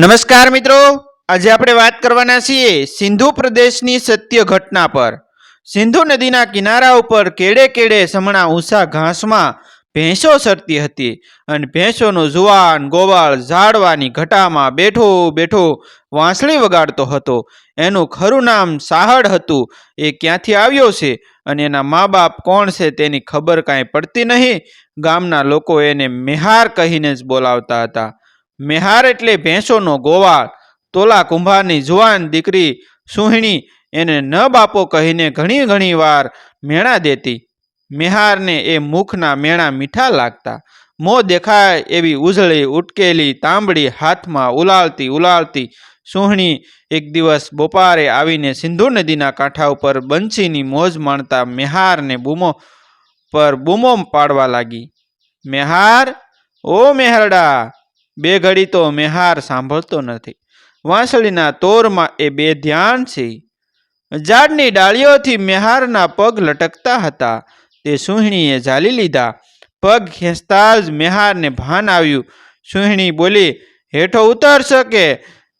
નમસ્કાર મિત્રો. આજે આપણે વાત કરવાના છીએ સિંધુ પ્રદેશની સત્ય ઘટના પર. સિંધુ નદીના કિનારા ઉપર કેડે કેડે સમણા ઊંચા ઘાસમાં ભેંસો સરતી હતી અને ભેંસોનો જુવાન, ગોવાળ ઝાડવાની ઘટામાં બેઠો બેઠો વાંસળી વગાડતો હતો. એનું ખરું નામ સાહડ હતું. એ ક્યાંથી આવ્યો છે અને એના મા બાપ કોણ છે તેની ખબર કાંઈ પડતી નહીં. ગામના લોકો એને મેહાર કહીને જ બોલાવતા હતા. મેહાર એટલે ભેંસોનો ગોવાળ. તોલા કુંભારની જુવાન દીકરી સુહણી એને ન બાપો કહીને ઘણી ઘણી વાર મેણા દેતી. મેહારને એ મુખના મેણા મીઠા લાગતા. મોં દેખાય એવી ઉજળી, ઉટકેલી, તાંબડી હાથમાં ઉલાળતી ઉલાળતી. સુહણી એક દિવસ બપોરે આવીને સિંધુ નદીના કાંઠા ઉપર બંસીની મોજ માણતા મેહારને બૂમો પર બૂમો પાડવા લાગી. મેહાર? ઓ મેહરડા! બે ઘડી તો મેહાર સાંભળતો નથી. વાંસળીના તોરમાં એ બે ધ્યાન છે. ઝાડની ડાળીઓથી મેહારના પગ લટકતા હતા. તે સુહિણીએ ઝાલી લીધા. પગ ખેંચતા જ મેહારને ભાન આવ્યું. સુહિણી બોલી, હેઠો ઉતર શકે.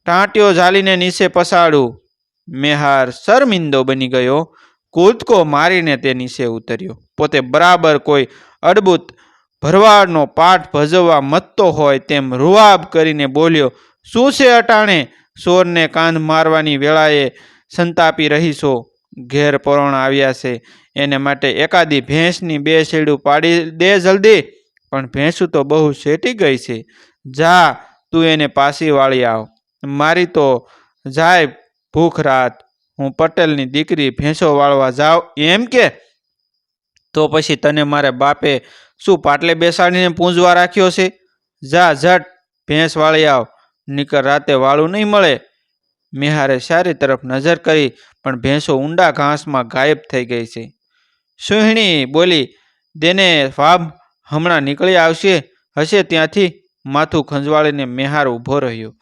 ટાંટીઓ ઝાલીને નીચે પસાડું. મેહાર શરમિંદો બની ગયો. કૂદકો મારીને તે નીચે ઉતર્યો. પોતે બરાબર કોઈ અડબૂત ભરવાડનો પાઠ ભજવવા મતતો હોય તેમ રૂઆબ કરીને બોલ્યો, શું છે અટાણે? સોરને કાંધ મારવાની વેળાએ સંતાપી રહીશો? ઘેર પરોણ આવ્યા છે. એને માટે એકાદી ભેંસની બે શેડું પાડી દે જલ્દી. પણ ભેંસું તો બહુ શેટી ગઈ છે. જા, તું એને પાછી વાળી આવ. મારી તો જાય ભૂખ રાત. હું પટેલની દીકરી ભેંસો વાળવા જાઉં. એમ કે? તો પછી તને મારે બાપે શું પાટલે બેસાડીને પૂંજવા રાખ્યો છે? જા, ઝટ ભેંસ વાળી આવ. નીકળ રાતે વાળું નહીં મળે. મેહારે સારી તરફ નજર કરી, પણ ભેંસો ઊંડા ઘાસમાં ગાયબ થઈ ગઈ છે. સુહિણી, બોલી, દેને વાભ હમણાં નીકળી આવશે. હશે ત્યાંથી. માથું ખંજવાળીને મેહાર ઊભો રહ્યો.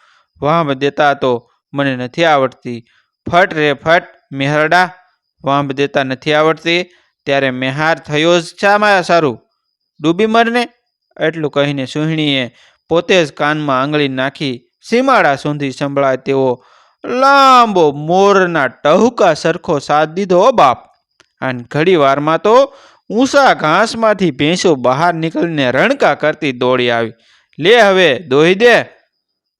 વાંભ દેતા તો મને નથી આવડતી. ફટ રે ફટ, મેહરડા. વાંભ દેતા નથી આવડતી. ત્યારે મેહાર થયો જ શામાં સારું? ડૂબી મરને? એટલું કહીને સુહિણીએ પોતે જ કાનમાં આંગળી નાખી સીમાડા સુધી સંભળાય તેવો લાંબો મોરના ટહુકા સરખો સાથ દીધો બાપ! અને ઘડી વારમાં તો ઊંસા ઘાસમાંથી ભેંસો બહાર નીકળીને રણકા કરતી દોડી આવી. લે હવે, દોહી દે.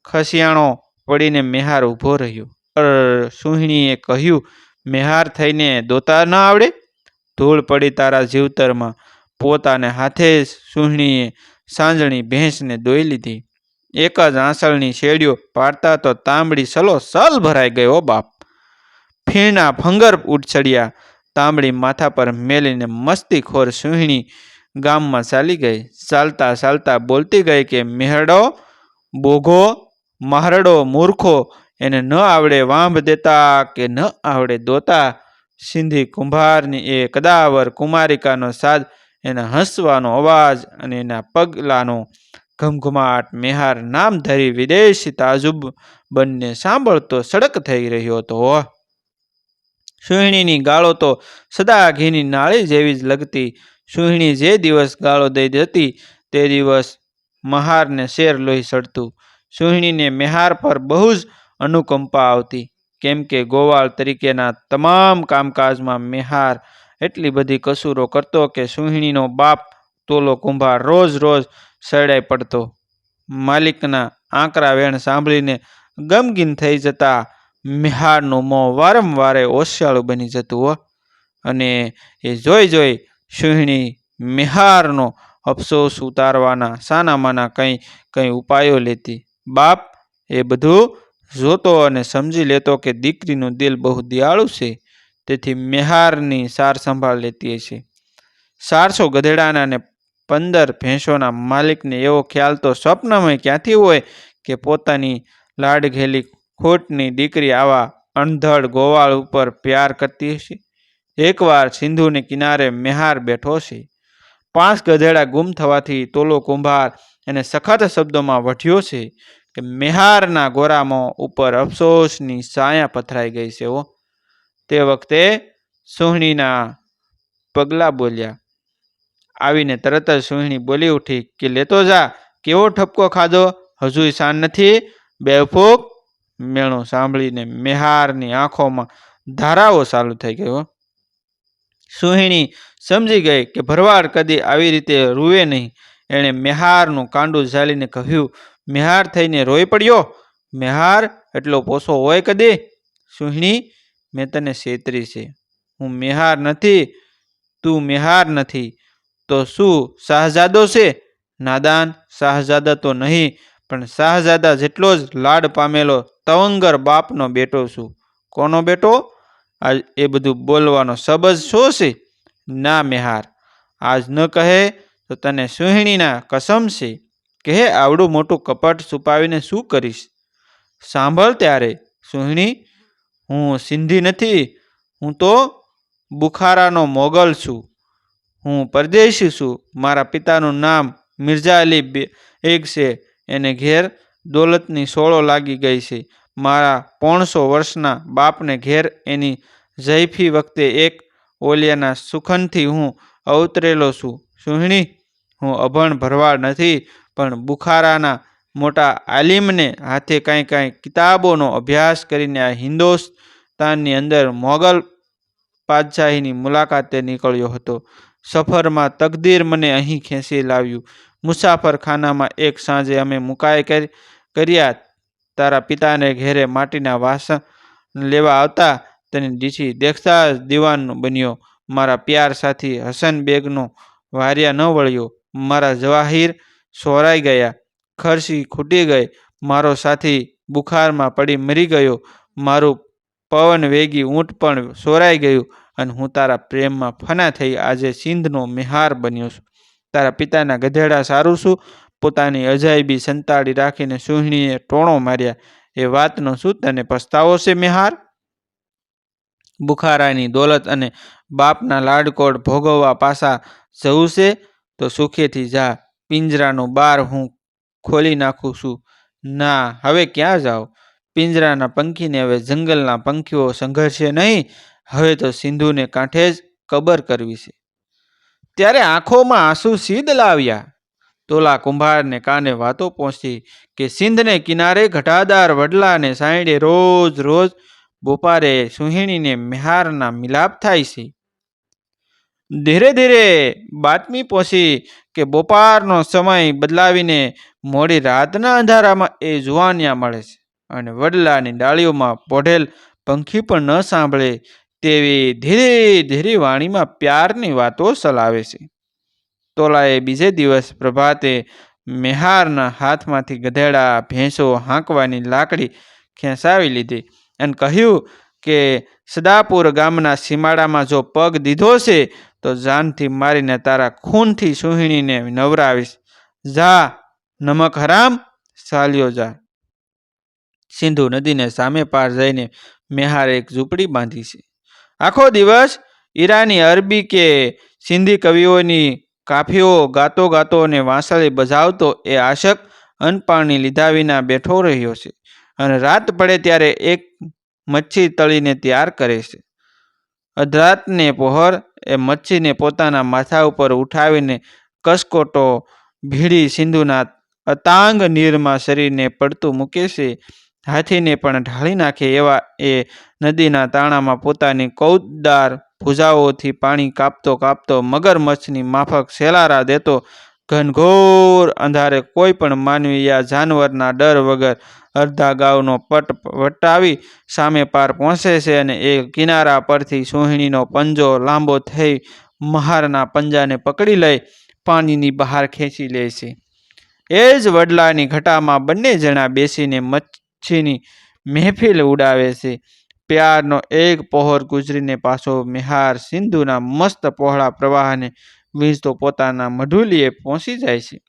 ખસિયાણો પડીને મેહાર ઊભો રહ્યો. અર, સુહિણીએ કહ્યું, મેહાર થઈને દોતા ન આવડે? ધૂળ પડી તારા જીવતરમાં. પોતાને હાથે સુહણીએ સાંજણી ભેંસને દોઈ લીધી. એક જ આંસળની શેડીઓ પાડતા તો તાંબડી સલો સલ ભરાઈ ગયો બાપ. ફીણા ફંગર ઉછળ્યા તાંબડી માથા પર મેલીને મસ્તીખોર સુહણી ગામમાં ચાલી ગઈ. ચાલતા ચાલતા બોલતી ગઈ કે મેહડો બોઘો, મહારડો, મૂર્ખો, એને ન આવડે વાંભ દેતા કે ન આવડે દોતા. સિંધી કુંભારની એ કદાવર કુમારિકાનો સાદ એના હસવાનો અવાજ અને એના પગલાનો ઘમઘમાટ મેહાર નામ ધરી વિદેશી તાજુબ બંને સાંભળતો સડક થઈ રહ્યો હતો. સુહિણીની ગાળો તો સદા ઘીની નાળી જેવી જ લગતી. સુહિણી જે દિવસ ગાળો દઈ જતી, તે દિવસ મહારને શેર લોહી સડતું. સુહિણીને મેહાર પર બહુ જ અનુકંપા આવતી. કેમ કે ગોવાળ તરીકેના તમામ કામકાજમાં મેહાર એટલી બધી કસૂરો કરતો કે સુહિણીનો બાપ તોલો કુંભાર રોજ રોજ સડાઈ પડતો. માલિકના આંકરા વેણ સાંભળીને ગમગીન થઈ જતા મિહારનું મોં વારંવારે ઓશિયાળું બની જતું હો. અને એ જોઈ જોઈ સુહિણી મિહારનો અફસોસ ઉતારવાના સાનામાના કંઈ કંઈ ઉપાયો લેતી. બાપ એ બધું જોતો અને સમજી લેતો કે દીકરીનું દિલ બહુ દિયાળુ છે. તેથી મેહારની સાર સંભાળ લેતી હશે ચારસો ગધેડાના અને પંદર ભેંસોના માલિકને એવો ખ્યાલ તો સ્વપ્નમાં ક્યાંથી હોય કે પોતાની લાડઘેલી ખોટની દીકરી આવા અણધડ ગોવાળ ઉપર પ્યાર કરતી હશે? એકવાર સિંધુને કિનારે મેહાર બેઠો છે. પાંચ ગધેડા ગુમ થવાથી તોલો કુંભાર એને સખત શબ્દોમાં વઢ્યો છે કે મેહારના ગોરામાં ઉપર અફસોસની સાયા પથરાઈ ગઈ છે ઓ તે વખતે સોહણીના પગલા બોલ્યા. આવીને તરત જ સોહણી બોલી ઉઠી કે, લેતો જા, કેવો ઠપકો ખાધો? હજુય શાન નથી? બેવફૂક મેણું સાંભળીને મેહારની આંખોમાં ધારાઓ ચાલુ થઈ ગયો સુહિણી સમજી ગઈ કે, ભરવાડ કદી આવી રીતે રૂવે નહીં. એણે મેહારનું કાંડું ઝાલીને કહ્યું, મેહાર થઈને રોઈ પડ્યો? મેહાર એટલો પોસો હોય કદી? સુહિણી મેં તને છેતરી છે. હું મેહાર નથી, તું મેહાર નથી. તો શું શાહજાદો છે? નાદાન શાહજાદા તો નહીં, પણ શાહજાદા જેટલો જ લાડ પામેલો તવંગર બાપનો બેટો છું. કોનો બેટો? આ એ બધું બોલવાનો સબજ શો છે? ના મેહાર, આજ ન કહે તો તને સુહિણીના કસમ છે. કહે આવડું મોટું કપટ છુપાવીને શું કરીશ? સાંભળ ત્યારે, સુહિણી હું સિંધી નથી, હું તો બુખારાનો મોગલ છું. હું પરદેશી છું. મારા પિતાનું નામ મિર્ઝા અલી બે- એક છે. એને ઘેર દોલતની સોળો લાગી ગઈ છે. મારા પોણસો વર્ષના બાપને ઘેર એની જયફી વખતે એક ઓલિયાના સુખનથી હું અવતરેલો છું. સુહિણી, હું અભણ ભરવાડ નથી, પણ બુખારાના મોટા આલિમને હાથે કાંઈ કાંઈ કિતાબોનો અભ્યાસ કરીને આ હિન્દોસ્તાનની અંદર મોગલ પાતશાહીની મુલાકાતે નીકળ્યો હતો. સફરમાં તકદીર મને અહીં ખેંચી લાવ્યું. મુસાફરખાનામાં એક સાંજે અમે મુકાય કરી, કર્યા. તારા પિતાને ઘેરે માટીના વાસણ લેવા આવતા તેની દીછી દેખતા જ દીવાનો બન્યો. મારા પ્યાર સાથી હસન બેગનો વાર્યા ન વળ્યો. મારા જવાહીર સોરાઈ ગયા. ખર્ચી ખૂટી ગઈ. મારો સાથી બુખારમાં પડી મરી ગયો. મારું પવન વેગી ઊંટ પણ સોરાઈ ગયું અને હું તારા પ્રેમમાં ફના થઈ આજે સિંધનો મેહાર બન્યો છું. તારા પિતાના ગધેડા સારું છું, પોતાની અજાયબી સંતાડી રાખીને સુહિણીએ ટોણો માર્યા. એ વાતનો શું તને પસ્તાવો છે મેહાર? બુખારાની દોલત અને બાપના લાડકોડ ભોગવવા પાસા જવું છે? તો સુખેથી જા, પિંજરાનું બાર હું ખોલી નાખું છું. ના, હવે ક્યાં જાઓ? પિંજરાના પંખીને હવે જંગલના પંખીઓ સંઘર્ષે નહીં, હવે તો સિંધુને કાંઠે જ કબર કરવી છે. ત્યારે આંખોમાં આંસુ સીધ લાવ્યા. તોલા કુંભારને કાને વાતો પહોંચી કે સિંધને કિનારે ઘટાદાર વડલાને સાંઈડે રોજ રોજ બોપારે સુહિણીને મેહારના મિલાપ થાય છે. ધીરે ધીરે બાતમી પહોંચી કે બોપારનો સમય બદલાવીને મોડી રાતના અંધારામાં એ જુવાનિયા મળે છે. અને વડલાની ડાળીઓમાં પોઢેલ પંખી પણ ન સાંભળે તેવી ધીરે ધીરે વાણીમાં પ્યારની વાતો ચલાવે છે. તોલાએ બીજે દિવસ પ્રભાતે મેહારના હાથમાંથી ગધેડા, ભેંસો હાંકવાની લાકડી ખેંચાવી લીધી અને કહ્યું કે, સદાપુર ગામના સીમાડામાં જો પગ દીધો છે, તો જાનથી મારીને તારા ખૂનથી સુહિણીને નવરાવીશ. જા, નમક હરામ, ચાલ્યો જા. સિંધુ નદીને સામે પાર જઈને મેહારે એક ઝૂંપડી બાંધી છે. આખો દિવસ ઈરાની અરબી કે સિંધી કવિઓની કાફીઓ ગાતો ગાતો અને વાંસળી બજાવતો એ આશક અનપાણી લીધા વિના બેઠો રહ્યો છે અને રાત પડે ત્યારે એક મચ્છી તળીને તૈયાર કરે છે. અધરાતને પહોર એ મચ્છીને પોતાના માથા ઉપર ઉઠાવીને કસકોટો ભીડી સિંધુના અતાંગ નીરમાં શરીરને પડતું મૂકે છે. હાથીને પણ ઢાળી નાખે એવા એ નદીના તાણામાં પોતાની કૌદાર ભુજાઓથી પાણી કાપતો કાપતો મગરમચ્છની માફક સેલારા દેતો. ઘનઘોર અંધારે કોઈ પણ માનવી યા જાનવરના ડર વગર અડધા ગાવનો પટ વટાવી સામે પાર પહોંચે છે અને એ કિનારા પરથી સોહિણીનો પંજો લાંબો થઈ મહારના પંજાને પકડી લઈ પાણીની બહાર ખેંચી લે છે. એ જ વડલાની ઘટામાં બંને જણા બેસીને મચ્છીની મહેફિલ ઉડાવે છે. પ્યારનો એક પહોર ગુજરીને પાછો મિહાર સિંધુના મસ્ત પહોળા પ્રવાહને વીંઝતો પોતાના મઢુલીએ પહોંચી જાય છે.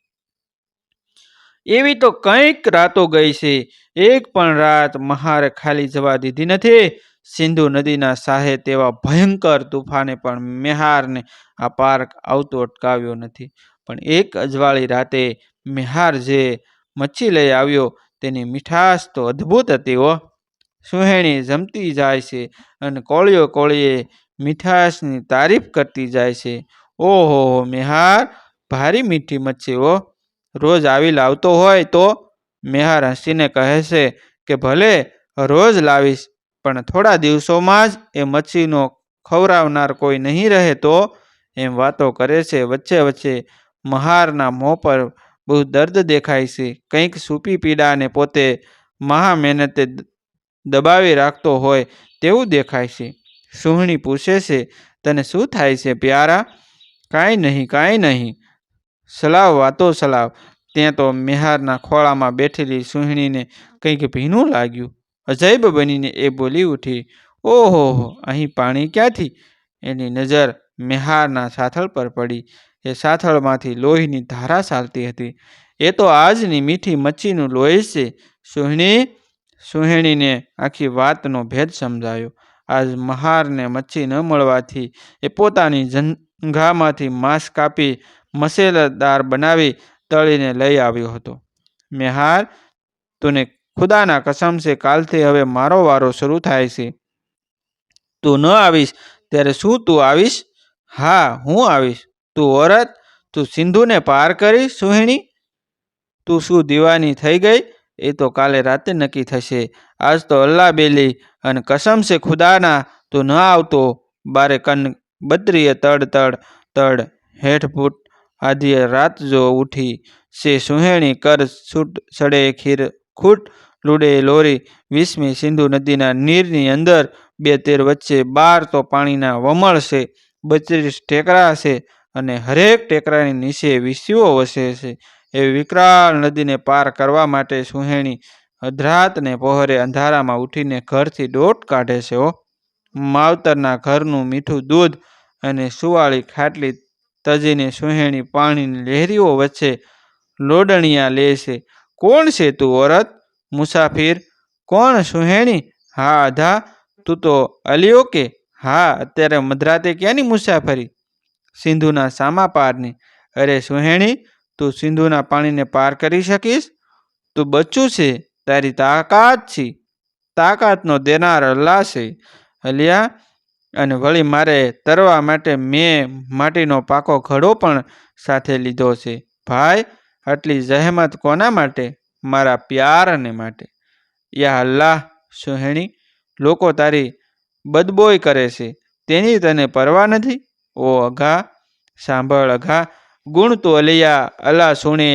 એવી તો કંઈક રાતો ગઈ છે. એક પણ રાત મહારે ખાલી જવા દીધી નથી. સિંધુ નદીના સાહે તેવા ભયંકર તુફાને પણ મેહારને આ પાર્ક આવતો અટકાવ્યો નથી. પણ એક અજવાળી રાતે મેહાર જે મચ્છી લઈ આવ્યો તેની મીઠાશ તો અદ્ભુત હતી હો. સુહેણી જમતી જાય છે અને કોળીઓ કોળીએ મીઠાશની તારીફ કરતી જાય છે. ઓહો મેહાર ભારી મીઠી મચ્છી ઓ રોજ આવી લાવતો હોય તો મેહાર હસીને કહે છે કે ભલે રોજ લાવીશ, પણ થોડા દિવસોમાં જ એ મચ્છીનો ખવડાવનાર કોઈ નહીં રહે તો એમ વાતો કરે છે વચ્ચે વચ્ચે મહારના મોં પર બહુ દર્દ દેખાય છે. કંઈક સૂપી પીડાને પોતે મહા મહેનતે દબાવી રાખતો હોય તેવું દેખાય છે. સુહણી પૂછે છે, તને શું થાય છે પ્યારા? કાંઈ નહીં કાંઈ નહીં. સલાવ, વાતો સલાવ. ત્યાં તો મેહારના ખોળામાં બેઠેલી સુહણીને કંઈક ભીનું લાગ્યું. અજૈબ બનીને એ બોલી ઉઠી, ઓહો અહીં પાણી ક્યાંથી? એની નજર મેહારના સાથળ પર પડી. એ સાથળમાંથી લોહીની ધારા ચાલતી હતી. એ તો આજની મીઠી મચ્છીનું લોહી છે. સુહણી, સુહેણીને આખી વાતનો ભેદ સમજાયો. આજ મહારને મચ્છી ન મળવાથી એ પોતાની જંઘામાંથી માંસ કાપી મસેલદાર બનાવી તળીને લઈ આવ્યો હતો. મેહાર, તુને ખુદાના કસમ છે, કાલથી હવે મારો વારો શરૂ થાય છે. તું ન આવીશ, ત્યારે શું તું આવીશ? હા, હું આવીશ. તું ઓરત, તું સિંધુને પાર કરી, સુહિણી. તું શું દીવાની થઈ ગઈ? એ તો કાલે રાતે નક્કી થશે. આજ તો અલ્લા બેલી અને કસમ છે ખુદાના તું ન આવતો. બારે કન બદ્રીએ તડ તડ તડ, હેઠ ફૂટ, આધીએ રાત જો ઉઠી. સે સુહેણી કર છૂટ સડે ખીર ખૂટ, લુડે લોરી. વીસમી સિંધુ નદીના નીરની અંદર બે તેર વચ્ચે બાર તો પાણીના વમળ છે બત્રીસ ટેકરા છે અને હરેક ટેકરાની નીચે વિસીઓ વસે છે. એ વિકરાળ નદીને પાર કરવા માટે સુહેણી અધરાતને પહોરે અંધારામાં ઉઠીને ઘરથી દોટ કાઢે છે ઓ માવતરના ઘરનું મીઠું દૂધ અને સુવાળી ખાટલી તજીને સુહેણી પાણીની લહેરીઓ વચ્ચે લોડણિયા લે છે. કોણ છે તું ઓરત? મુસાફિર, કોણ સુહેણી? હા અધા તું તો અલિયો કે? હા, અત્યારે મધરાતે ક્યાંની મુસાફરી? સિંધુના સામા પારની. અરે સુહેણી, તું સિંધુના પાણીને પાર કરી શકીશ? તું બચ્ચું છે, તારી તાકાત છે. તાકાતનો દેનાર અલ્લાહ છે. અલિયા, અને વળી મારે તરવા માટે મેં માટીનો પાકો ઘડો પણ સાથે લીધો છે. ભાઈ, આટલી જહેમત કોના માટે? મારા પ્યારને માટે. યા અલ્લાહ, સુહેણી, લોકો તારી બદબોય કરે છે. તેની તને પરવા નથી? ઓ અઘા સાંભળ અઘા ગુણ તો અલિયા, અલા સુણે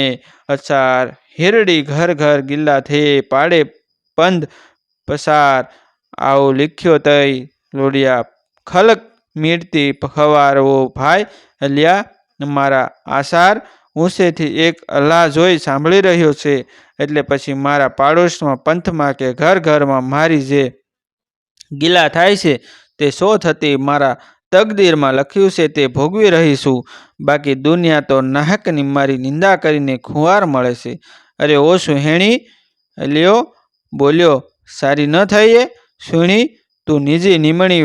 અસાર હિરડી ઘર ઘર ગિલ્લા થે, પાડે પંદ, પસાર, આવો લીખ્યો તય લોડિયા ખલક મીડતી ખવારવો ભાઈ, અલિયા, મારા આસાર ઊંચેથી એક અલ્લાહ જોઈ સાંભળી રહ્યો છે, એટલે પછી મારા પાડોશમાં પંથમાં કે ઘર ઘરમાં મારી જે ગિલા થાય છે, તે સો થતી મારા તકદીરમાં લખ્યું છે, તે ભોગવી રહીશું. બાકી દુનિયા તો નાહકની મારી નિંદા કરીને ખુવાર મળે છે. અરે ઓ સુહેણી, લ્યો, બોલ્યો, સારી ન થઈએ? સુણી તું નીજી નિમણી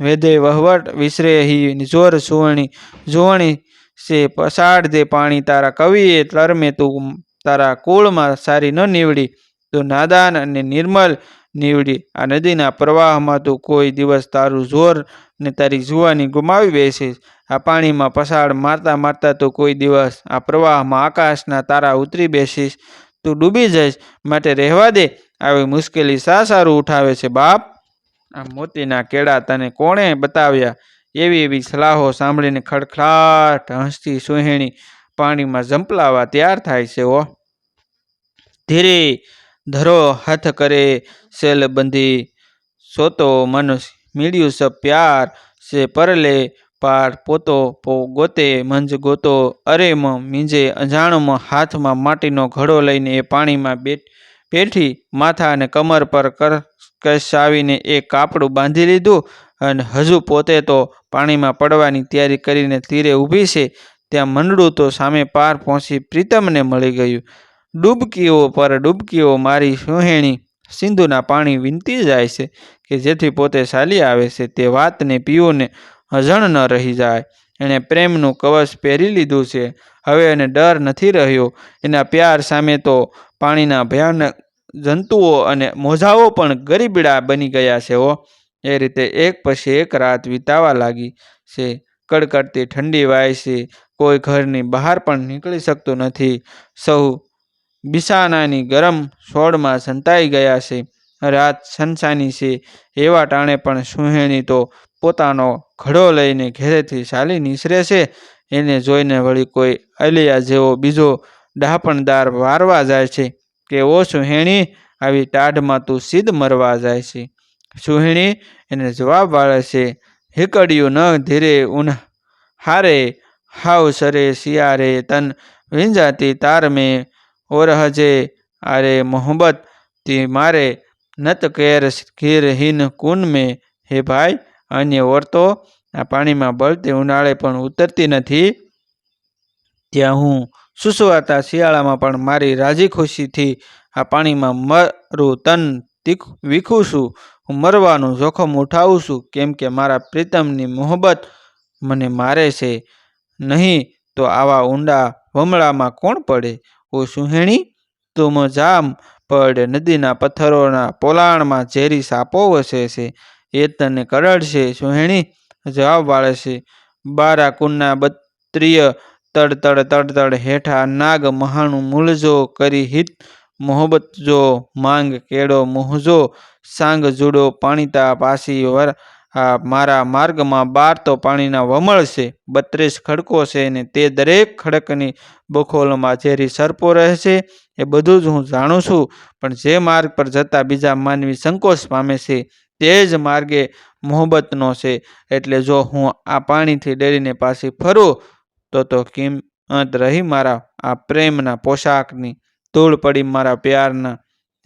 વેદે વહવટ વિસરે હી જોર સુવણી. જોવણી સે પસાડ દે પાણી. તારા કવિએ તરમે તું તારા કુળમાં સારી ન નીવડી. તું નાદાન અને નિર્મલ નીવડી. આ નદીના પ્રવાહમાં તું કોઈ દિવસ તારું જોર ને તારી જુવાની ગુમાવી બેસીશ આ પાણીમાં પસાડ મારતા મારતા તું કોઈ દિવસ આ પ્રવાહમાં આકાશના તારા ઉતરી બેસીશ. તું ડૂબી જઈશ. માટે રહેવા દે. આવી મુશ્કેલી શા સારું ઉઠાવે છે, બાપ. આ મોતીના કેળા તને કોણે બતાવ્યા? એવી એવી સલાહો સાંભળીને ખડખડાટ હસતી સુહેણી પાણીમાં ઝંપલાવા તૈયાર થાય છે ઓ ધીરે ધરો હાથ કરે, સેલ બંધી, સોતો મનુષ્ય. મીડિયું સબ પ્યાર સે પરલે પાર પોતો પો ગોતે મંજ ગોતો. અરે મ મીંજે અજાણમાં હાથમાં માટીનો ઘડો લઈને એ પાણીમાં બેઠ, બેઠી માથા અને કમર પર કરકસાવીને એ કાપડું બાંધી લીધું અને હજુ પોતે તો પાણીમાં પડવાની તૈયારી કરીને તીરે ઊભી છે. ત્યાં મંડળું તો સામે પાર પહોંચી પ્રીતમને મળી ગયું. ડૂબકીઓ પર ડૂબકીઓ મારી સુહેણી સિંધુના પાણી વીનતી જાય છે કે જેથી પોતે ચાલી આવે છે. તે વાતને પીઓને અજણ ન રહી જાય. એણે પ્રેમનું કવચ પહેરી લીધું છે. હવે એને ડર નથી રહ્યો. એના પ્યાર સામે તો પાણીના ભયાનક જંતુઓ અને મોજાઓ પણ ગરીબડા બની ગયા છે હો. એ રીતે એક પછી એક રાત વિતાવા લાગી છે. કડકડતી ઠંડી વાય છે. કોઈ ઘરની બહાર પણ નીકળી શકતું નથી. સૌ બિસાનાની ગરમ સોળમાં સંતાઈ ગયા છે. રાત સનસાની છે. એવા ટાણે પણ સુહેણી તો પોતાનો ઘડો લઈને ઘેરેથી ચાલી નીસરે છે. એને જોઈને વળી કોઈ અલિયા જેવો બીજો ડાપણદાર વારવા જાય છે કે, ઓ સુહેણી, આવી ટાઢમાં તું સીધ મરવા જાય છે. સુહેણી એને જવાબ વાળે છે, હિકડ્યું ન ધીરે ઉન હારે, હાવ સરે શિયારે તન વિંજાતી તાર મેં ઓરહજે આરે મોહબ્બત તી મારે નત કેર ઘીર હિન કુન મેં? હે ભાઈ, અન્ય ઓરતો આ પાણીમાં બળતી ઉનાળે પણ ઉતરતી નથી. ત્યાં હું સુસવાતા શિયાળામાં પણ મારી રાજી ખુશીથી આ પાણીમાં મરું તન તીખ વીખું છું. હું મરવાનું જોખમ ઉઠાવું છું, કેમ કે મારા પ્રીતમની મોહબ્બત મને મારે છે નહીં તો આવા ઊંડા વમળામાં કોણ પડે? ઓ સુહેણી તું જામ પડ નદીના પથ્થરોના પોલાણમાં ઝેરી સાપો વસે છે. એ તને કરડશે સુહેણી જવાબ વાળે છે બારા કુન્ના બત્રીય તડ તડ તડ તડ હેઠા નાગ મહાણું મૂળજો કરી હિત મોહબત જો માંગ કેળો મોહજો સાંગ જુડો પાણીતા પાસી વર મારા માર્ગમાં બાર તો પાણીના વમળ છે, બત્રીસ ખડકો છે ને તે દરેક ખડકની બખોલમાં ઝેરી સર્પો રહે છે એ બધું જ હું જાણું છું. પણ જે માર્ગ પર જતા બીજા માનવી સંકોચ પામે છે, તે જ માર્ગે મોહબ્બતનો છે. એટલે જો હું આ પાણીથી ડરીને પાછી ફરું, તો તો કિંમત રહી મારા આ પ્રેમના પોશાકની. ધૂળ પડી મારા પ્યારના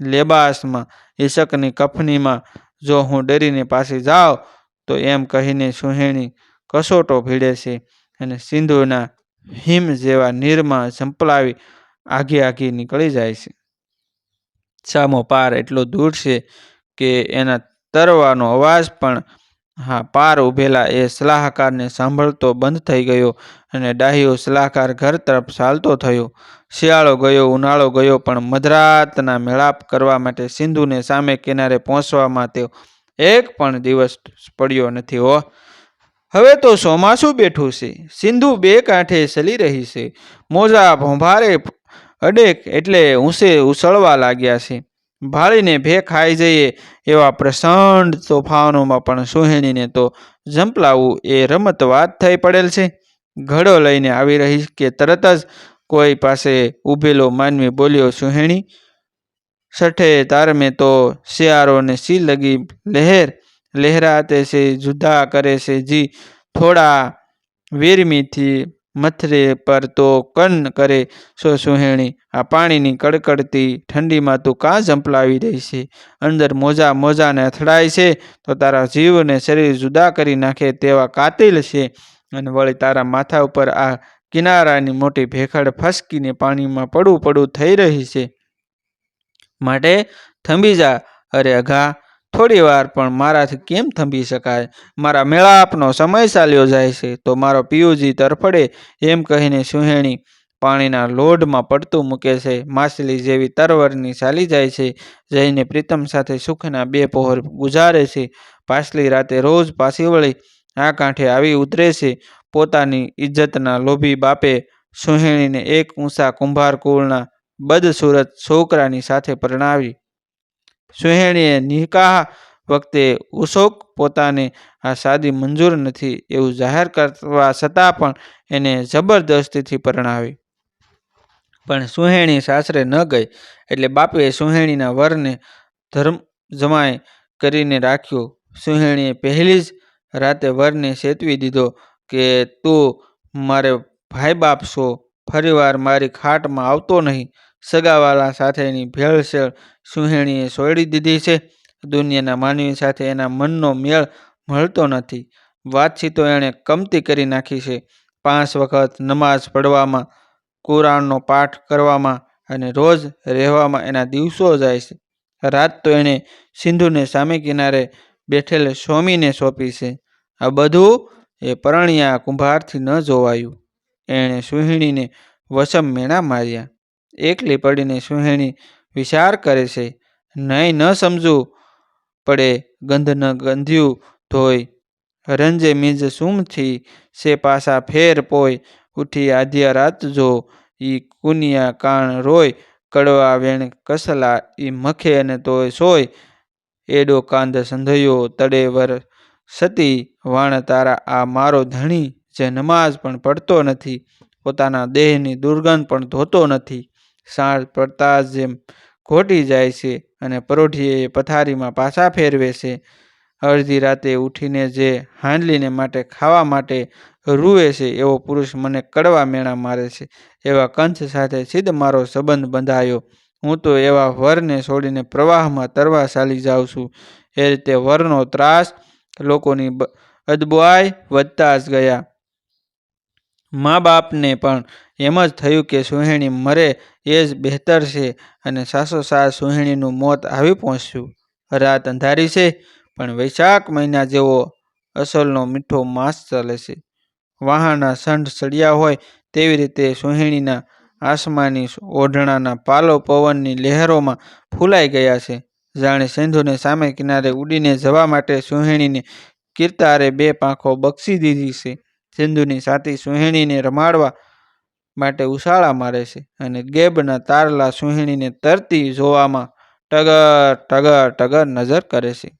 લેબાસમાં, ઈશકની કફનીમાં. જો હું ડરીને પાછી જાઉં તો એમ કહીને સુહેણી કસોટો ભીડે છે અને સિંધુના હિમ જેવા નીરમાં સંપલાવી આઘી આઘી નીકળી જાય છે. સામો પાર એટલો દૂર છે કે એના તરવાનો અવાજ પણ હા, પાર ઊભેલા એ સલાહકારને સાંભળતો બંધ થઈ ગયો અને ડાહ્યો સલાહકાર ઘર તરફ ચાલતો થયો. શિયાળો ગયો, ઉનાળો ગયો, પણ મધરાતના મેળાપ કરવા માટે સિંધુને સામે કિનારે પહોંચવામાં તેઓ એક પણ દિવસ પડ્યો નથી હો. હવે તો ચોમાસું બેઠું છે. સિંધુ બે કાંઠે ચલી રહી છે. મોજા ભંભારે અડેક એટલે ઊંસે ઉછળવા લાગ્યા છે. ભાળીને ભે ખાઈ જઈએ એવા પ્રસંડ તોફાનોમાં પણ સુહેણીને તો ઝંપલાવવું એ રમત વાત થઈ પડેલ છે. ઘડો લઈને આવી રહી કે તરત જ કોઈ પાસે ઊભેલો માનવી બોલ્યો, સુહેણી સઠે તાર મેં તો શિયારો ને સી લગી લહેર? લહેરાતે છે જુદા કરે છે જી. થોડા વેરમીથી મથરે પર તો કન કરે. સો સુહેણી, આ પાણીની કડકડતી ઠંડીમાં તું કાં ઝંપલાવી રહી છે અંદર મોજા મોજાને અથડાય છે તો તારા જીવને શરીર જુદા કરી નાખે તેવા કાતિલ છે અને વળી તારા માથા ઉપર આ કિનારાની મોટી ભેખડ ફસકીને પાણીમાં પડું પડું થઈ રહી છે માટે થંભી જા. અરે અઘા, થોડી વાર પણ મારાથી કેમ થંભી શકાય? મારા મેળાપનો સમય ચાલ્યો જાય છે, તો મારો પિયુજી તરફડે એમ કહીને સુહેણી પાણીના લોઢમાં પડતું મૂકે છે. માછલી જેવી તરવરની ચાલી જાય છે, જઈને પ્રીતમ સાથે સુખના બે પહોર ગુજારે છે. પાછલી રાતે રોજ પાછી વળી આ કાંઠે આવી ઉતરે છે. પોતાની ઇજ્જતના લોભી બાપે સુહેણીને એક ઊંચા કુંભાર કુળના બદસુરત છોકરાની સાથે પરણાવી. સુહેણીએ નિકાહ વખતે ઉશોક પોતાને આ શાદી મંજૂર નથી એવું જાહેર કરવા છતાં પણ એને જબરદસ્તીથી પરણાવી. પણ સુહેણી સાસરે ન ગઈ એટલે બાપે સુહેણીના વરને ધર્મ જમાય કરીને રાખ્યો. સુહેણીએ પહેલી જ રાતે વરને સેતવી દીધો કે, તું મારે ભાઈ બાપ છો ફરીવાર મારી ખાટમાં આવતો નહીં. સગાવાલા સાથેની ભેળસેળ સુહેણીએ સોડી દીધી છે. દુનિયાના માનવી સાથે એના મનનો મેળ મળતો નથી. વાતચીતો એણે કમતી કરી નાખી છે. પાંચ વખત નમાઝ પઢવામાં, કુરાનનો પાઠ કરવામાં અને રોજ રહેવામાં એના દિવસો જાય છે. રાત તો એણે સિંધુને સામે કિનારે બેઠેલ સ્વામીને સોંપી છે. આ બધું એ પરણિયા કુંભારથી ન જોવાયું. એણે સુહિણીને વસમ મેણા માર્યા. એકલી પડીને સુહેણી વિચાર કરે છે નહીં ન સમજવું પડે ગંધ ન ગંધ્યું ધોય રંજે મીજ સુમથી સે પાસા ફેર પોય ઉઠી આધ્યા રાત જો ઈ કુનિયા કાણ રોય કડવા વેણ કસલા ઈ મખે અને તોય સોય. એડો કાંધ સંધયો તડે વર સતી વાણ તારા આ મારો ધણી જે નમાઝ પણ પડતો નથી, પોતાના દેહની દુર્ગંધ પણ ધોતો નથી, સાંજ પડતા જેમ ઘોટી જાય છે અને પરોઢીએ પથારીમાં પાછા ફેરવે છે. અડધી રાતે ઉઠીને જે હાંડલીને માટે ખાવા માટે રૂવે છે, એવો પુરુષ મને કડવા મેણા મારે છે. એવા કંસ સાથે સિદ્ધ મારો સંબંધ બંધાયો. હું તો એવા વરને છોડીને પ્રવાહમાં તરવા ચાલી જાઉં છું. એ રીતે વરનો ત્રાસ લોકોની અદબુઆઈ વધતા જ ગયા. મા બાપને પણ એમ જ થયું કે સુહેણી મરે એ જ બહેતર છે અને સાસોસાસ સુહેણીનું મોત આવી પહોંચ્યું. રાત અંધારી છે, પણ વૈશાખ મહિના જેવો અસલનો મીઠો માસ ચાલે છે. વાહના સંઢ સળિયા હોય તેવી રીતે સુહેણીના આસમાની ઓઢણાના પાલો પવનની લહેરોમાં ફૂલાઈ ગયા છે. જાણે સિંધુને સામે કિનારે ઉડીને જવા માટે સુહેણીને કિરતારે બે પાંખો બક્ષી દીધી છે. સિંધુની સાથી સુહેણીને રમાડવા માટે ઉછાળા મારે છે અને ગેબના તારલા સુહેણીને તરતી જોવામાં ટગર ટગર ટગર નજર કરે છે.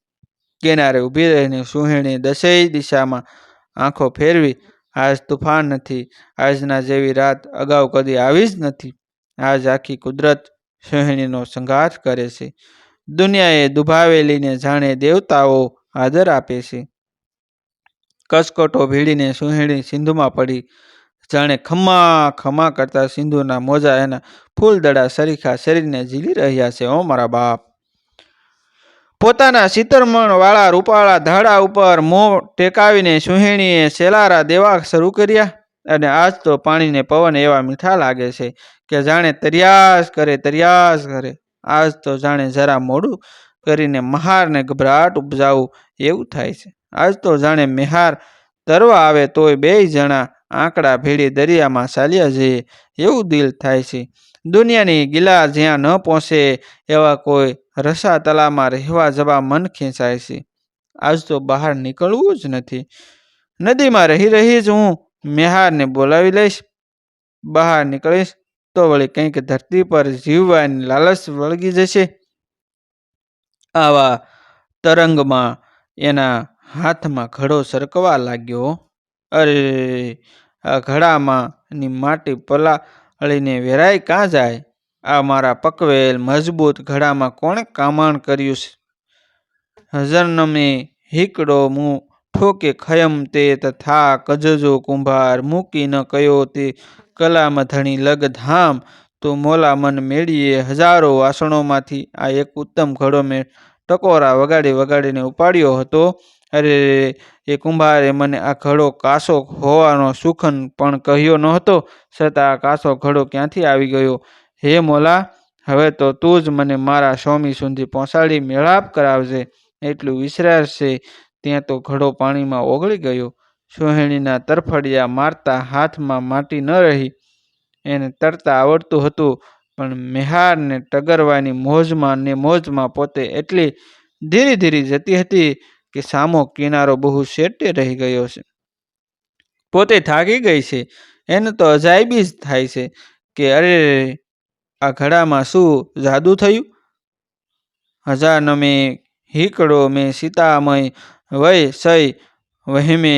કિનારે ઊભી રહીને સુહેણી દસેય દિશામાં આંખો ફેરવી, આજ તુફાન નથી, આજના જેવી રાત અગાઉ કદી આવી જ નથી. આજ આખી કુદરત સુહેણીનો સંઘાત કરે છે. દુનિયાએ દુભાવેલીને જાણે દેવતાઓ આદર આપે છે. કસકટો ભીડીને સુહેણી સિંધુમાં પડી. જાણે ખમ્મા ખમા કરતા સિંધુના મોજા એના ફૂલદડા સરીખા શરીરને ઝીલી રહ્યા છે ઓ મારા બાપ. પોતાના વાળા રૂપાળા ધાડા ઉપર મોં ટેકાવીને સુહેણીએ સેલારા દેવા શરૂ કર્યા અને આજ તો પાણીને પવન એવા મીઠા લાગે છે કે જાણે તરિયાસ કરે તરિયાસ કરે. આજ તો જાણે જરા મોડું કરીને મહારને ગભરાટ ઉપજાવું એવું થાય છે. આજ તો જાણે મેહાર તરવા આવે તોય બેય જણા આંકડા ભેળી દરિયામાં ચાલ્યા જઈએ, એવું દિલ થાય છે. દુનિયાની ગિલા જ્યાં ન પહોંચે એવા કોઈ રસા તલામાં રહેવા જવા મન ખેંચાય છે. આજ તો બહાર નીકળવું જ નથી. નદીમાં રહી રહી જ હું મેહારને બોલાવી લઈશ. બહાર નીકળીશ તો વળી કંઈક ધરતી પર જીવવાની લાલચ વળગી જશે. આવા તરંગમાં એના હાથમાં ઘડો સરકવા લાગ્યો. અરે, આ ઘડામાં ની માટી પલાળીને વેરાય કાં જાય? આ મારા પકવેલ મજબૂત ઘડામાં કોણે કામણ કર્યું છે? હજરનમે હીકડો મું ઠોકે ખયમ તે તથા કજજો કુંભાર મૂકી ન કયો તે કલામ ધણી લગ ધામ તો મોલા મન મેળીએ હજારો વાસણોમાંથી આ એક ઉત્તમ ઘડો મેં ટકોરા વગાડી વગાડીને ઉપાડ્યો હતો. અરે, એ કુંભારે મને આ ઘડો કાસો હોવાનો સુખન પણ કહ્યો નહોતો, છતાં આ કાસો ઘડો ક્યાંથી આવી ગયો? હે મોલા, હવે તો તું જ મને મારા સ્વામી સુધી પહોંચાડી મેળાપ કરાવજે, એટલું વિસરાશે, ત્યાં તો ઘડો પાણીમાં ઓગળી ગયો. સોહેણીના તરફડિયા મારતા હાથમાં માટી ન રહી. એને તરતા આવડતું હતું, પણ મેહારને ટગરવાની મોજમાં ને મોજમાં પોતે એટલી ધીરે ધીરે જતી હતી કે સામો કિનારો બહુ શેટે રહી ગયો છે. પોતે થાકી ગઈ છે. એને તો અજાયબી જ થાય છે કે અરે, આ ઘડામાં શું જાદુ થયું? હજાર નમે હીકડો મેં સીતામય વય સય વહેમે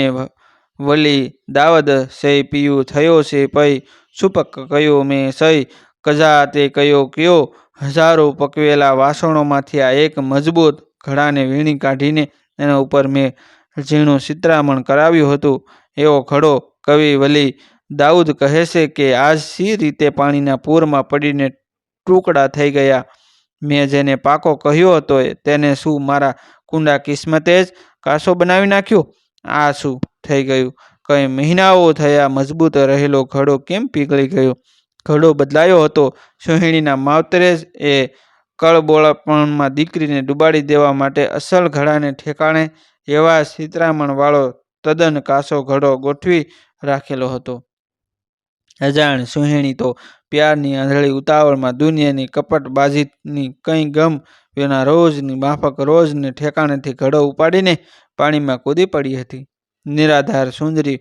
વલી દાવદ સય પિયું થયો છે પૈ સુપક કયો મેં સય કજા તે કયો કયો હજારો પકવેલા વાસણોમાંથી આ એક મજબૂત ઘડાને વીણી કાઢીને એના ઉપર મેં ઝીણું ચિત્રામણ કરાવ્યું હતું. એવો ઘડો કવિ વલી દાઉદ કહે છે કે આ સી રીતે પાણીના પૂરમાં પડીને ટુકડા થઈ ગયા? મેં જેને પાકો કહ્યો હતો તેને શું મારા કુંડા કિસ્મતે જ કાસો બનાવી નાખ્યો? આ શું થઈ ગયું? કંઈ મહિનાઓ થયા મજબૂત રહેલો ઘડો કેમ પીગળી ગયો? ઘડો બદલાયો હતો. સોહિણીના માવતરે જ એ કળબોળપણમાં દીકરીને ડૂબાડી દેવા માટે અસલ ઘડાને ઠેકાણે એવા સિતરામણવાળો તદ્દન કાસો ઘડો ગોઠવી રાખેલો હતો. અજાણ સુહેણી તો પ્યારની આંધળી ઉતાવળમાં દુનિયાની કપટબાજીની કંઈ ગમ વિના રોજની માફક રોજને ઠેકાણેથી ઘડો ઉપાડીને પાણીમાં કૂદી પડી હતી. નિરાધાર સુંદરી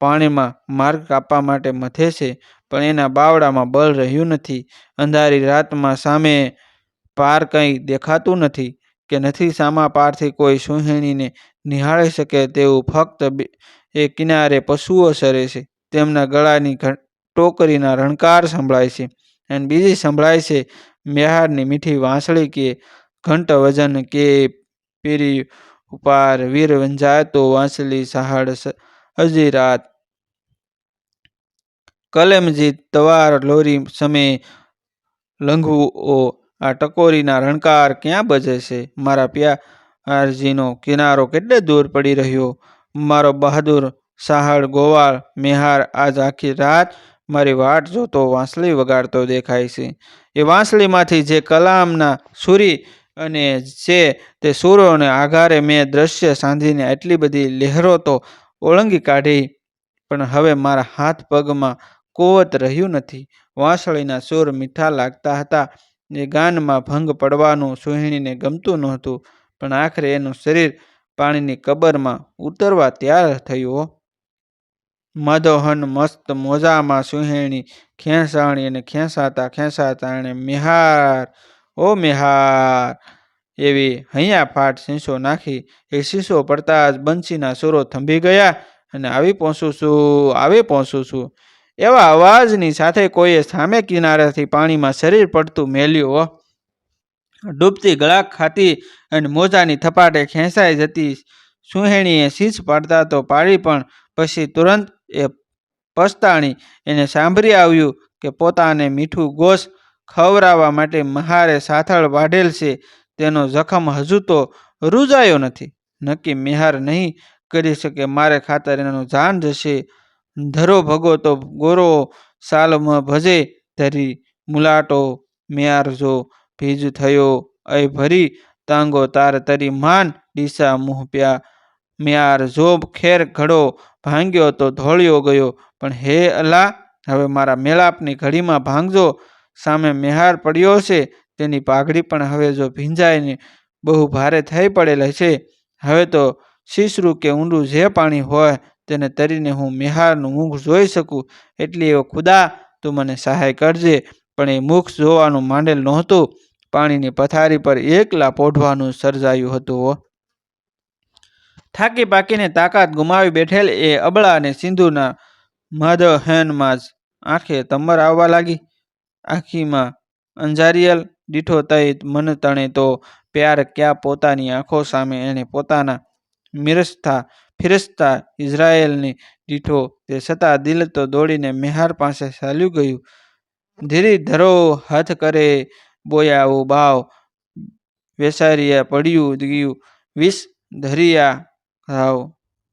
પાણીમાં માર્ગ કાપવા માટે મથે છે, પણ એના બાવડામાં બળ રહ્યું નથી. અંધારી રાતમાં સામે પાર કંઈ દેખાતું નથી કે નથી સામા પારથી કોઈ સુહેણીને નિહાળી શકે તેવું ફક્ત એ કિનારે પશુઓ સરે છે. તેમના ગળાની ટોકરીના રણકાર સંભળાય છે. અને બીજી સંભળાય છે, મેહારની મીઠી વાંસળી કે ઘંટ વજન કે પીરી ઉપાર વીર વંજાતો વાંસળી સહાડ અજી રાત કલેમજી તવાર લોરી સમે લંઘવો આ ટકોરીના રણકાર ક્યાં બજે છે? મારા પ્યારજીનો કિનારો કેટલે દૂર પડી રહ્યો? મારો બહાદુર સાહળ ગોવાળ મેહાર આજ આખી રાત મારી વાટ જોતો વાંસળી વગાડતો દેખાય છે. એ વાંસળીમાંથી જે કલામના સુરી અને છે તે સૂરોને આઘારે મેં દ્રશ્ય સાંધીને આટલી બધી લહેરો તો ઓળંગી કાઢી, પણ હવે મારા હાથ પગમાં કોવત રહ્યું નથી. વાંસળીના સૂર મીઠા લાગતા હતા. એ ગાનમાં ભંગ પડવાનું સુહિણીને ગમતું નહોતું, પણ આખરે એનું શરીર પાણીની કબરમાં ઉતરવા તૈયાર થયું હો. મધોહન મસ્ત મોજામાં સુહેણી ખેંસાણી અને ખેંસાતા ખેંસાતા એણે મિહાર, ઓ મિહાર એવી હૈયા ફાટ શીશો નાખી એ શીશો પડતા જ બંસીના સુરો થંભી ગયા અને આવી પહોંચું છું, આવી પહોંચું છું એવા અવાજની સાથે કોઈએ સામે કિનારેથી પાણીમાં શરીર પડતું મેલ્યું ડૂબતી ગળાક ખાતી અને મોજાની થપાટે ખેંચાઈ જતી સુહેણીએ શીશ પાડતા તો પાડી પણ પછી તુરંત એ પસ્તાણી એને સાંભળી આવ્યું કે પોતાને મીઠું ગોશ ખવરાવા માટે મહારે સાથળ વાઢેલ છે, તેનો જખમ હજુ તો રૂજાયો નથી. નક્કી મિહાર નહીં કરી શકે, મારે ખાતર એનું જાન જશે. ધરો ભગો તો ગોરો સાલમ ભજે ધરી, મુલાટો મેયાર જો ભીજ થયો અય ભરી, તાંગો તાર તરી માન ડીસા મુહ પ્યા. મેયાર જો ખેર ઘડો ભાંગ્યો તો ધોળ્યો ગયો, પણ હે અલા હવે મારા મેળાપની ઘડીમાં ભાંગજો. સામે મેહાર પડ્યો છે, તેની પાઘડી પણ હવે જો ભીંજાઈને બહુ ભારે થઈ પડેલ છે. હવે તો શીશરું કે ઊંડું જે પાણી હોય તેને તરીને હું મેહારનું મુખ જોઈ શકું, એટલી એવો ખુદા તું મને સહાય કરજે. પણ એ મુખ જોવાનું માંડેલ નહોતું. પાણીની પથારી પર એકલા પોઢવાનું સર્જાયું હતું થાકી પાકીને તાકાત ગુમાવી બેઠેલ એ અબળા અને સિંધુના મધહેનમાં જ આંખે તમર આવવા લાગી. આખીમાં અંજારિયલ દીઠો તઈ મન તણે તો પ્યાર ક્યાં પોતાની આંખો સામે એણે પોતાના મિરસ્તા ફિરસ્તા ઇઝરાયેલની દીઠો તે છતાં દિલ તો દોડીને મેહાર પાસે ચાલ્યું ગયું. ધીરી ધરો હાથ કરે બોયાવું બાવ. વેસારિયા પડ્યું ગયું વિષ ધરિયા ઘાવ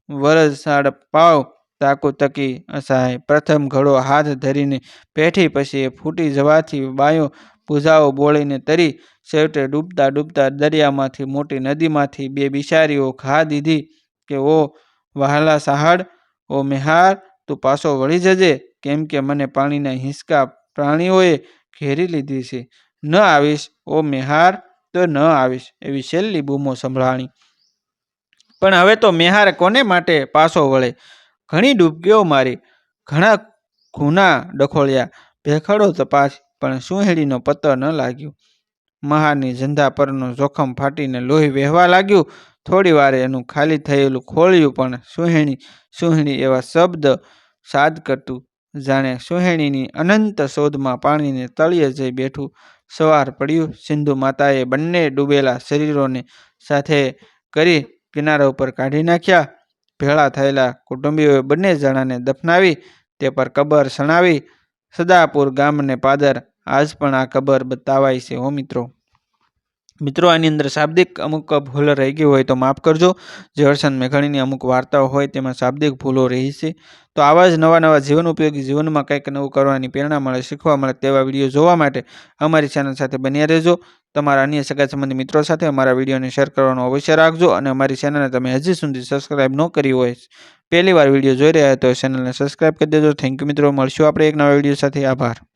વરસાડ પાવ તાકુ તકી અસહાય પ્રથમ ઘડો હાથ ધરીને પેઠી પછી ફૂટી જવાથી બાયો પૂજાઓ બોળીને તરી. છેવટે ડૂબતા ડૂબતા દરિયામાંથી મોટી નદીમાંથી બે બિચારીઓ ઘા દીધી. કે ઓ વહાલા સહાડ, ઓ મેહાર, તું પાછો વળી જજે, કેમ કે મને પાણીના હિંચકા પ્રાણીઓએ ઘેરી લીધી છે. ન આવીશ, ઓ મેહાર, તો ન આવીશ, એવી છેલ્લી બૂમો સંભળાણી. પણ હવે તો મેહાર કોને માટે પાછો વળે? ઘણી ડૂબકીઓ મારી, ઘણા ખૂના ડખોળ્યા, ભેખડો તપાસ, પણ સુહેડીનો પત્તો ન લાગ્યો. મહારની જંધા પરનું જોખમ ફાટીને લોહી વહેવા લાગ્યું. થોડી વારે એનું ખાલી થયેલું ખોળ્યું પણ સુહેણી સુહેણી એવા શબ્દ સાદ કરતું. જાણે સુહેણીની અનંત શોધમાં પાણીને તળિયે જઈ બેઠું સવાર પડ્યું. સિંધુ માતાએ બંને ડૂબેલા શરીરોને સાથે કરી કિનારા ઉપર કાઢી નાખ્યા. ભેળા થયેલા કુટુંબીઓએ બંને જણાને દફનાવી, તે પર કબર સણાવી સદાપુર ગામને પાદર આજ પણ આ કબર બતાવાય છે, હો મિત્રો. મિત્રો, આની અંદર શાબ્દિક અમુક ભૂલ રહી ગઈ હોય તો માફ કરજો. ઝવેરચંદ મેઘાણીની અમુક વાર્તાઓ હોય તેમાં શાબ્દિક ભૂલો રહી છે. તો આવા જ નવા નવા જીવન ઉપયોગી જીવનમાં કંઈક નવું કરવાની પ્રેરણા મળે, શીખવા મળે તેવા વીડિયો જોવા માટે અમારી ચેનલ સાથે બન્યા રહેજો. તમારા અન્ય સગા સંબંધી મિત્રો સાથે અમારા વિડીયોને શેર કરવાનો અવશ્ય રાખજો અને અમારી ચેનલને તમે હજી સુધી સબસ્ક્રાઇબ ન કરી હોય. પહેલી વાર વીડિયો જોઈ રહ્યા હોય તો ચેનલને સબસ્ક્રાઇબ કરી દેજો. થેન્ક યુ મિત્રો. મળશું આપણે એક નવા વીડિયો સાથે. આભાર.